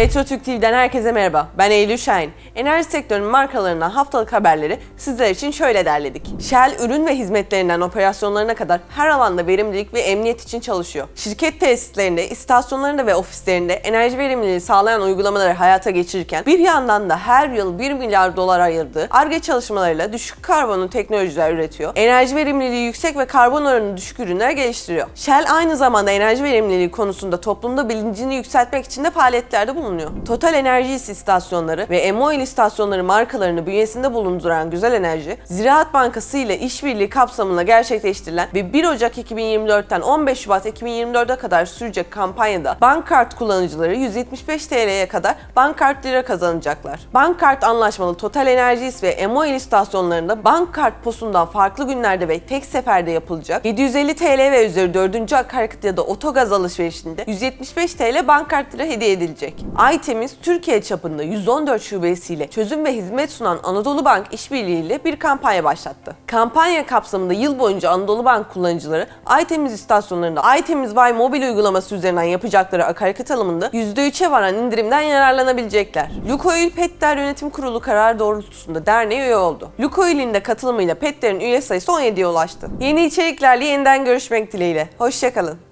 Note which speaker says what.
Speaker 1: Petro Türk TV'den herkese merhaba. Ben Eylül Şahin. Enerji sektörünün markalarından haftalık haberleri sizler için şöyle derledik. Shell ürün ve hizmetlerinden operasyonlarına kadar her alanda verimlilik ve emniyet için çalışıyor. Şirket tesislerinde, istasyonlarında ve ofislerinde enerji verimliliği sağlayan uygulamaları hayata geçirirken bir yandan da her yıl 1 milyar dolar ayırdığı ARGE çalışmalarıyla düşük karbonlu teknolojiler üretiyor. Enerji verimliliği yüksek ve karbon oranı düşük ürünler geliştiriyor. Shell aynı zamanda enerji verimliliği konusunda toplumda bilincini yükseltmek için de faaliyetlerde bulunuyor. Total Enerjis istasyonları ve Emoil istasyonları markalarını bünyesinde bulunduran Güzel Enerji, Ziraat Bankası ile işbirliği kapsamında gerçekleştirilen ve 1 Ocak 2024'ten 15 Şubat 2024'e kadar sürecek kampanyada bank kart kullanıcıları 175 TL'ye kadar bank kart lira kazanacaklar. Bank kart anlaşmalı Total Energies ve Emoil istasyonlarında bank kart posundan farklı günlerde ve tek seferde yapılacak 750 TL ve üzeri 4. akaryakıt ya da otogaz alışverişinde 175 TL bank kart lira hediye edilecek. Aytemiz Türkiye çapında 114 şubesiyle çözüm ve hizmet sunan Anadolu Bank işbirliğiyle bir kampanya başlattı. Kampanya kapsamında yıl boyunca Anadolu Bank kullanıcıları Aytemiz istasyonlarında Aytemiz Buy mobil uygulaması üzerinden yapacakları akaryakıt alımında %3'e varan indirimden yararlanabilecekler. Lukoil Petler Yönetim Kurulu kararı doğrultusunda derneğe üye oldu. Lukoil'in de katılımıyla Petler'in üye sayısı 17'ye ulaştı. Yeni içeriklerle yeniden görüşmek dileğiyle. Hoşçakalın.